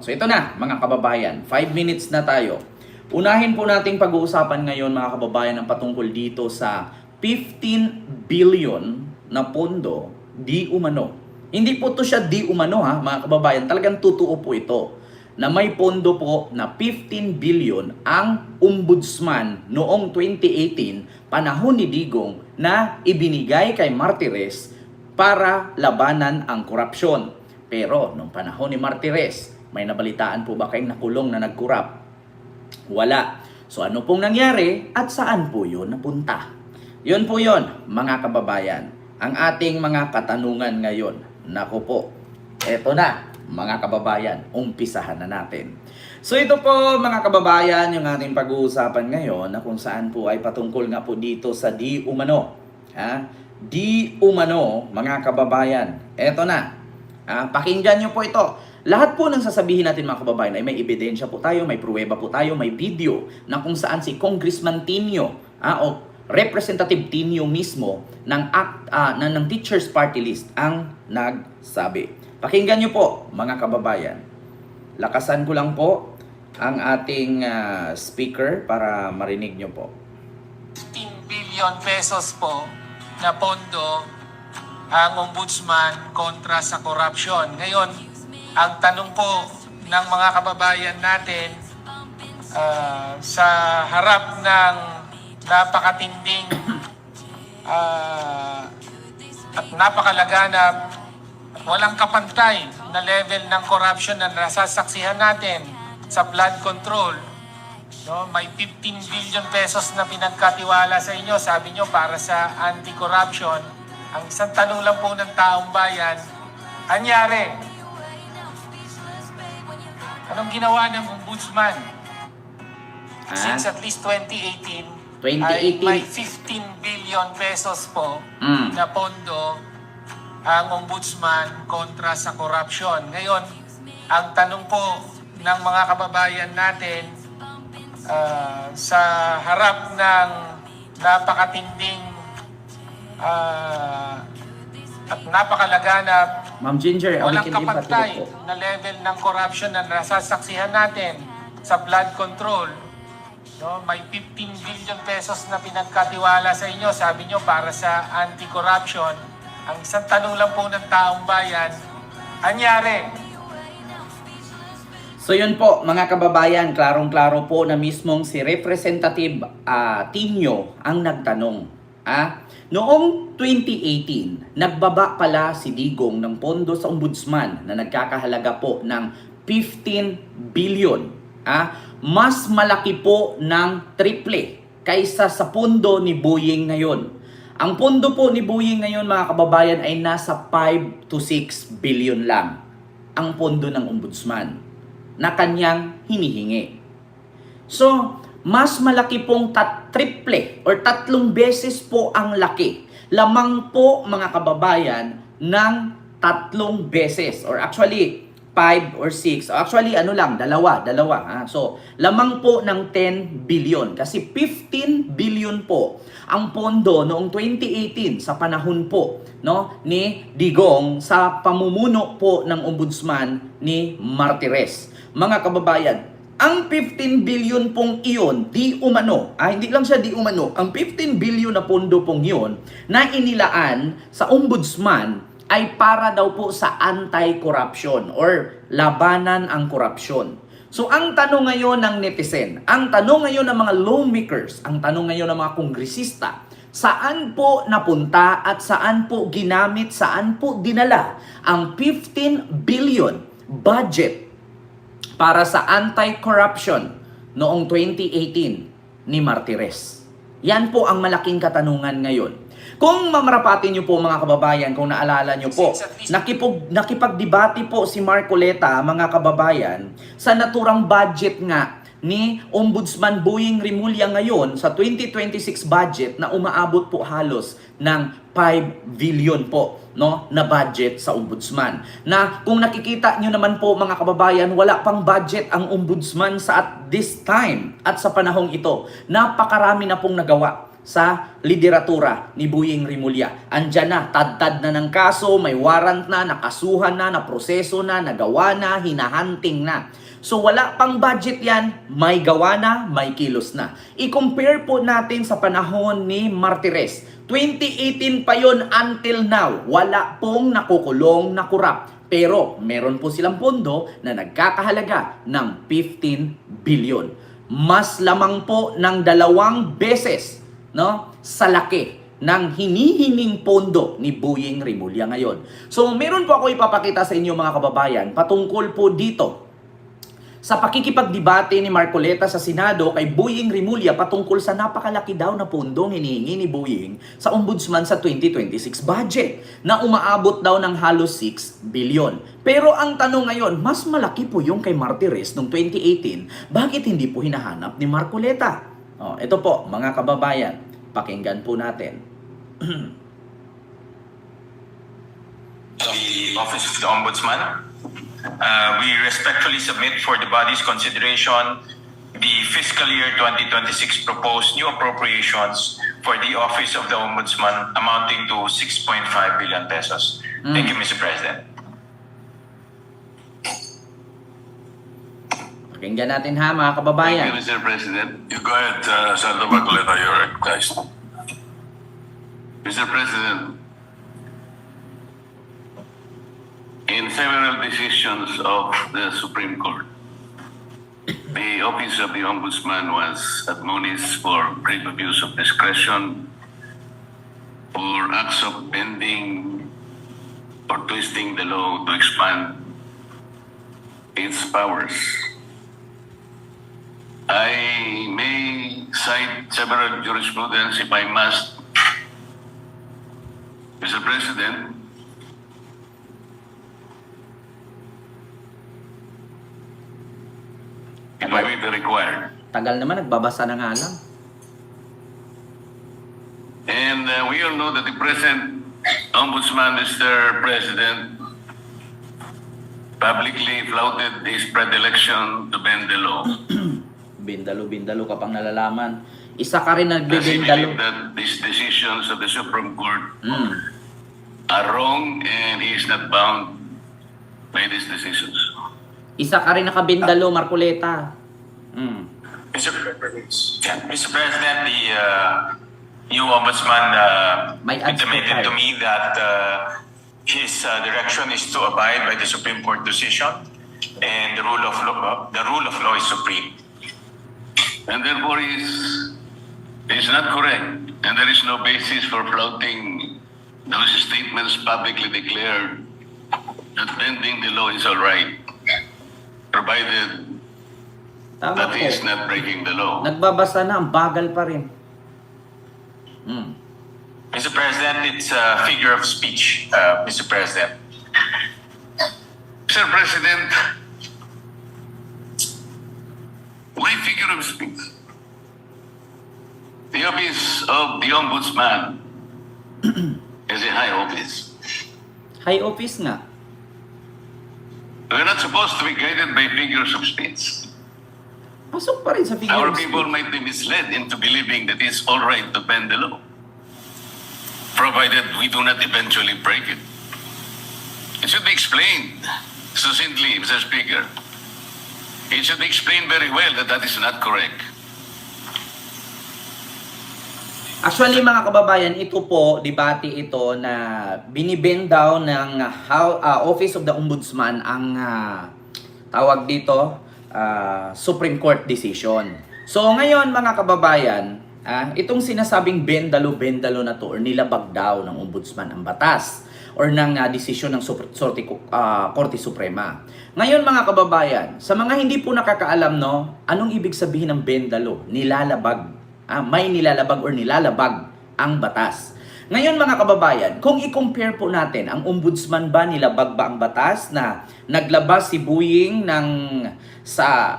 So ito na mga kababayan, 5 minutes na tayo. Unahin po nating pag-uusapan ngayon mga kababayan ang patungkol dito sa 15 billion na pondo di umano. Hindi po to siya di umano ha mga kababayan, talagang totoo po ito na may pondo po na 15 billion ang ombudsman noong 2018 panahon ni Digong na ibinigay kay Martires para labanan ang korupsyon. Pero nung panahon ni Martires, may nabalitaan po ba kayong nakulong na nagkurap? Wala. So ano pong nangyari at saan po yun napunta? Yun po yun, mga kababayan. Ang ating mga katanungan ngayon. Nako po, eto na, mga kababayan, umpisahan na natin. So ito po mga kababayan, yung ating pag-uusapan ngayon na kung saan po ay patungkol nga po dito sa di umano. Ha? Di umano, mga kababayan. Eto na. Ha? Pakinggan nyo po ito. Lahat po ng sasabihin natin mga kababayan ay may ebidensya po tayo, may pruweba po tayo, may video na kung saan si Congressman Tinio ah, o Representative Tinio mismo ng, act, ah, ng, ng Teachers Party List ang nagsabi. Pakinggan nyo po mga kababayan. Lakasan ko lang po ang ating ah, speaker para marinig nyo po. 15 billion pesos po na pondo ang ombudsman kontra sa corruption. Ngayon, ang tanong po ng mga kababayan natin ah, sa harap ng napakatinding ah, at napakalaganap walang kapantay na level ng corruption na nasasaksihan natin sa flood control, No, may 15 billion pesos na pinagkatiwala sa inyo, sabi nyo, para sa anti-corruption. Ang isang tanong lang po ng taong bayan, anyari? Anong ginawa ng ombudsman? Ah, Since at least 2018, 2018. ay may 15 billion pesos po Mm. na pondo ang ombudsman kontra sa corruption. Ngayon, ang tanong po ng mga kababayan natin ah, sa harap ng napakatinding ah, at napakalaganap Ma'am Ginger, walang awikin din kapantay na level ng corruption na nasasaksihan natin sa blood control. No, may 15 billion pesos na pinagkatiwala sa inyo, sabi nyo, para sa anti-corruption. Ang isang tanong lang po ng taong bayan, anyari? So yun po mga kababayan, klarong-klaro po na mismong si Representative ah, Tinio ang nagtanong. Ah, noong 2018, nagbaba pala si Digong ng pondo sa ombudsman na nagkakahalaga po ng 15 billion. Ah, mas malaki po ng triple kaysa sa pondo ni Boying ngayon. Ang pondo po ni Boying ngayon mga kababayan ay nasa 5 to 6 billion lang ang pondo ng ombudsman na kanyang hinihingi. So, mas malaki pong tat triple or tatlong beses po ang laki. Lamang po mga kababayan ng tatlong beses or actually 5 or 6. Actually ano lang, dalawa, dalawa. Ha? So, lamang po ng 10 billion kasi 15 billion po ang pondo noong 2018 sa panahon po no ni Digong sa pamumuno po ng ombudsman ni Martires. Mga kababayan, ang 15 billion pong iyon, di umano, ah, hindi lang siya di umano, ang 15 billion na pondo pong iyon na inilaan sa ombudsman ay para daw po sa anti-corruption or labanan ang korupsyon. So ang tanong ngayon ng netizen, ang tanong ngayon ng mga lawmakers, ang tanong ngayon ng mga kongresista, saan po napunta at saan po ginamit, saan po dinala ang 15 billion budget para sa anti-corruption noong 2018 ni Martires. Yan po ang malaking katanungan ngayon. Kung mamarapatin niyo po mga kababayan, kung naalala niyo po, nakipag, nakipagdebate po si Marcoleta, mga kababayan, sa naturang budget nga ni Ombudsman Boying Rimulya ngayon sa 2026 budget na umaabot po halos ng 5 billion po no na budget sa ombudsman. Na kung nakikita nyo naman po mga kababayan, wala pang budget ang ombudsman sa at this time at sa panahong ito. Napakarami na pong nagawa sa lideratura ni Buying Rimulya. Andyan na, tad-tad na ng kaso, may warrant na, nakasuhan na, naproseso na, nagawa na, hinahunting na. So wala pang budget yan, may gawa na, may kilos na. I-compare po natin sa panahon ni Martires. 2018 pa yon until now, wala pong nakukulong na kurap. Pero meron po silang pondo na nagkakahalaga ng 15 billion. Mas lamang po ng dalawang beses no, sa laki ng hinihinging pondo ni Buying Rimulya ngayon. So meron po ako ipapakita sa inyo mga kababayan patungkol po dito sa pakikipagdebate ni Marcoleta sa Senado kay Buying Rimulya patungkol sa napakalaki daw na pondong hinihingi ni Buying sa ombudsman sa 2026 budget na umaabot daw ng halos 6 billion. Pero ang tanong ngayon, mas malaki po yung kay Martires noong 2018, bakit hindi po hinahanap ni Marcoleta? Oh, ito po mga kababayan, pakinggan po natin. the Office of the Ombudsman. Uh, we respectfully submit for the body's consideration the fiscal year 2026 proposed new appropriations for the Office of the Ombudsman amounting to 6.5 billion pesos. Thank you, Mr. President. Pakinggan natin ha mga Thank kababayan. you, Mr. President. You go ahead, uh, Senator Marcoleta, you're recognized. Mr. President, in several decisions of the Supreme Court, the Office of the Ombudsman was admonished for grave abuse of discretion, for acts of bending or twisting the law to expand its powers. I may cite several jurisprudence if I must. Mr. President, if I may be required. Tagal naman, nagbabasa na nga lang. And uh, we all know that the present Ombudsman, Mr. President, publicly flouted his predilection to bend the law. Bindalo-bindalo ka pang nalalaman. Isa ka rin nagbibindalo. that these decisions of the Supreme Court Mm. are wrong and he is not bound by these decisions? Isa ka rin nakabindalo, Marcoleta. Mm. Mr. Yeah, Mr. President, the uh, new ombudsman uh, ads po intimated to me that uh, his uh, direction is to abide by the Supreme Court decision and the rule of law. the rule of law is supreme. And therefore he is, is not correct. And there is no basis for flouting those statements publicly declared that bending the law is all right, provided Tama that he is po. not breaking the law. Nagbabasa na, ang bagal pa rin. Mm. Mr. President, it's a figure of speech, uh, Mr. President. Mr. President, why figure of speech? The office of the Ombudsman is a high office. High office nga. We're not supposed to be guided by figures of speech. Pasok pa rin sa figure Our of people speech. might be misled into believing that it's all right to bend the law, provided we do not eventually break it. It should be explained succinctly, Mr. Speaker. It should be explained very well that that is not correct. Actually mga kababayan, ito po, debate ito na binibend ng how, ah, Office of the Ombudsman ang ah, tawag dito, ah, Supreme Court decision. So ngayon mga kababayan, ah, itong sinasabing bendalo-bendalo na to or nilabag daw ng Ombudsman ang batas or ng ah, desisyon ng Sup- Sorte, ah, Korte Suprema. Ngayon mga kababayan, sa mga hindi po nakakaalam no, anong ibig sabihin ng bendalo? Nilalabag ah, may nilalabag or nilalabag ang batas. Ngayon mga kababayan, kung i-compare po natin, ang ombudsman ba nilabag ba ang batas na naglabas si Buying ng sa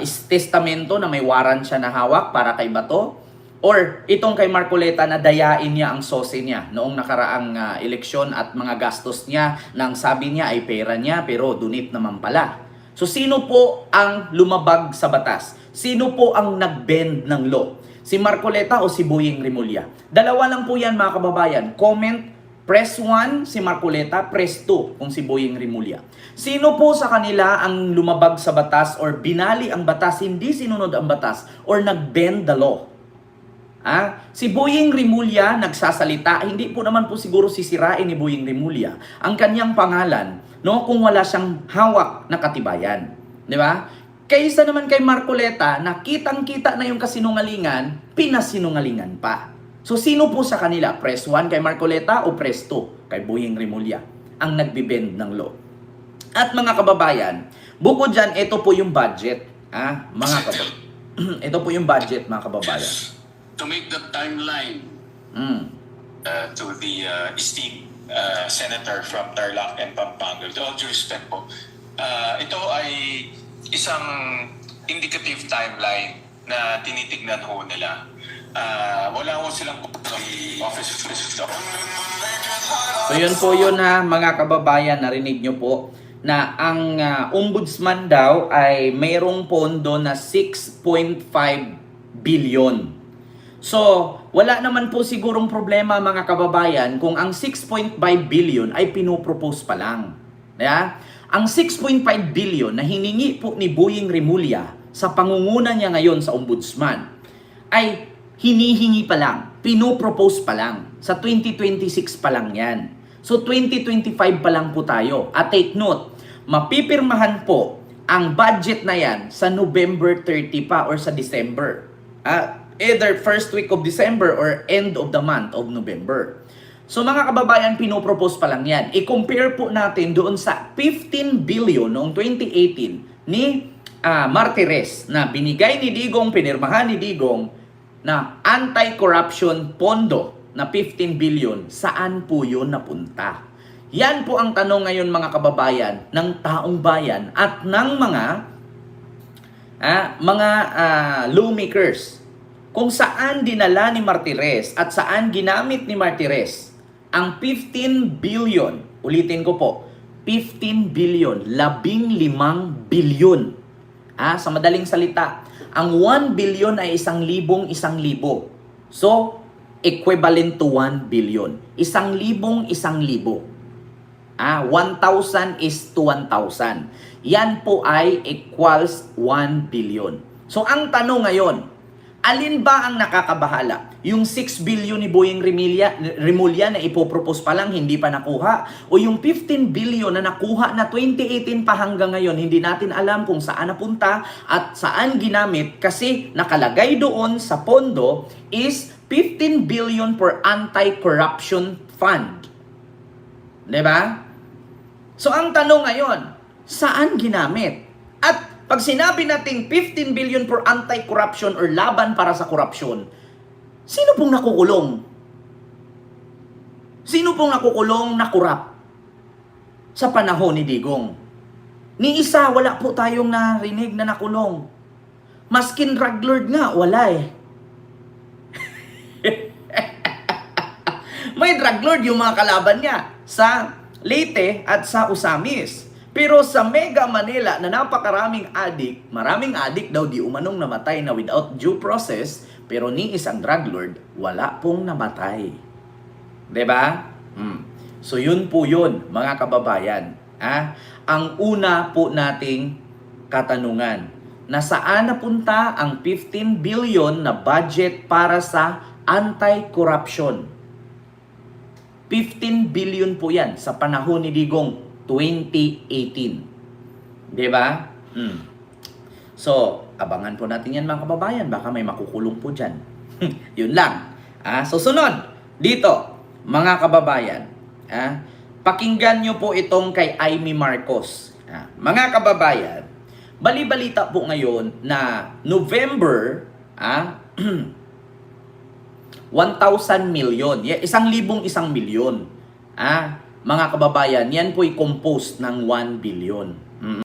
is- testamento na may warrant siya na hawak para kay Bato? Or itong kay Marcoleta na dayain niya ang sose niya noong nakaraang ah, eleksyon at mga gastos niya nang sabi niya ay pera niya pero donate naman pala. So sino po ang lumabag sa batas? Sino po ang nag-bend ng law? Si Marcoleta o si Boying Rimulya? Dalawa lang po yan mga kababayan. Comment, press 1 si Marcoleta, press 2 kung si Boying Rimulya. Sino po sa kanila ang lumabag sa batas or binali ang batas, hindi sinunod ang batas or nag-bend the law? Ah, si Boying Rimulya nagsasalita, hindi po naman po siguro sisirain ni Boying Rimulya ang kanyang pangalan, no, kung wala siyang hawak na katibayan, 'di ba? Kaysa naman kay Marcoleta, na kitang-kita na yung kasinungalingan, pinasinungalingan pa. So sino po sa kanila? Press 1 kay Marcoleta o press 2 kay Boying Rimulya ang nagbibend ng law. At mga kababayan, bukod dyan, ito po yung budget. Ah, mga kababayan. ito po yung budget, mga kababayan. To make the timeline Mm. uh, to the uh, esteemed uh, senator from Tarlac and Pampanga, with all due respect po, uh, ito ay isang indicative timeline na tinitignan ho nila. Uh, wala ho silang office of wisdom. So yun po yun ha, mga kababayan, narinig nyo po na ang ah, ombudsman daw ay mayroong pondo na 6.5 billion. So, wala naman po sigurong problema mga kababayan kung ang 6.5 billion ay pinopropose pa lang. Yeah? Ang 6.5 billion na hiningi po ni Boying Rimulya sa pangunguna niya ngayon sa ombudsman ay hinihingi pa lang, pinopropose pa lang. Sa 2026 pa lang yan. So 2025 pa lang po tayo. At take note, mapipirmahan po ang budget na yan sa November 30 pa or sa December. Ah, either first week of December or end of the month of November. So mga kababayan, pinopropose pa lang yan. I-compare po natin doon sa 15 billion noong 2018 ni ah, Martires na binigay ni Digong, pinirmahan ni Digong na anti-corruption pondo na 15 billion. Saan po yun napunta? Yan po ang tanong ngayon mga kababayan ng taong bayan at ng mga ah, mga ah, lawmakers kung saan dinala ni Martires at saan ginamit ni Martires ang 15 billion, ulitin ko po, 15 billion, labing limang bilyon. Ah, sa madaling salita, ang 1 billion ay isang libong isang libo. So, equivalent to 1 billion. Isang libong isang libo. Ah, 1,000 is to 1,000. Yan po ay equals 1 billion. So, ang tanong ngayon, alin ba ang nakakabahala? Yung 6 billion ni Boying Rimulya, Rimulya na ipopropose pa lang, hindi pa nakuha? O yung 15 billion na nakuha na 2018 pa hanggang ngayon, hindi natin alam kung saan napunta at saan ginamit kasi nakalagay doon sa pondo is 15 billion for anti-corruption fund. 'Di ba? So ang tanong ngayon, saan ginamit? At pag sinabi nating 15 billion for anti-corruption or laban para sa korupsyon, sino pong nakukulong? Sino pong nakukulong na kurap sa panahon ni Digong? Ni isa, wala po tayong narinig na nakulong. Maskin drug lord nga, wala eh. May drug lord yung mga kalaban niya sa Leyte at sa Usamis. Pero sa Mega Manila na napakaraming adik, maraming adik daw di umanong namatay na without due process, pero ni isang drug lord, wala pong namatay. ba? Hmm. So yun po yun, mga kababayan. Ah, ang una po nating katanungan, na saan napunta ang 15 billion na budget para sa anti-corruption? 15 billion po yan sa panahon ni Digong 2018. 'Di ba? Hmm. So, abangan po natin yan mga kababayan. Baka may makukulong po dyan. Yun lang. Ah, so, sunod. Dito, mga kababayan. Ah, pakinggan nyo po itong kay Amy Marcos. Ah, mga kababayan, bali-balita po ngayon na November, ah, 1,000 million. Yeah, isang libong isang milyon. Ah, mga kababayan, yan po'y composed ng 1 billion.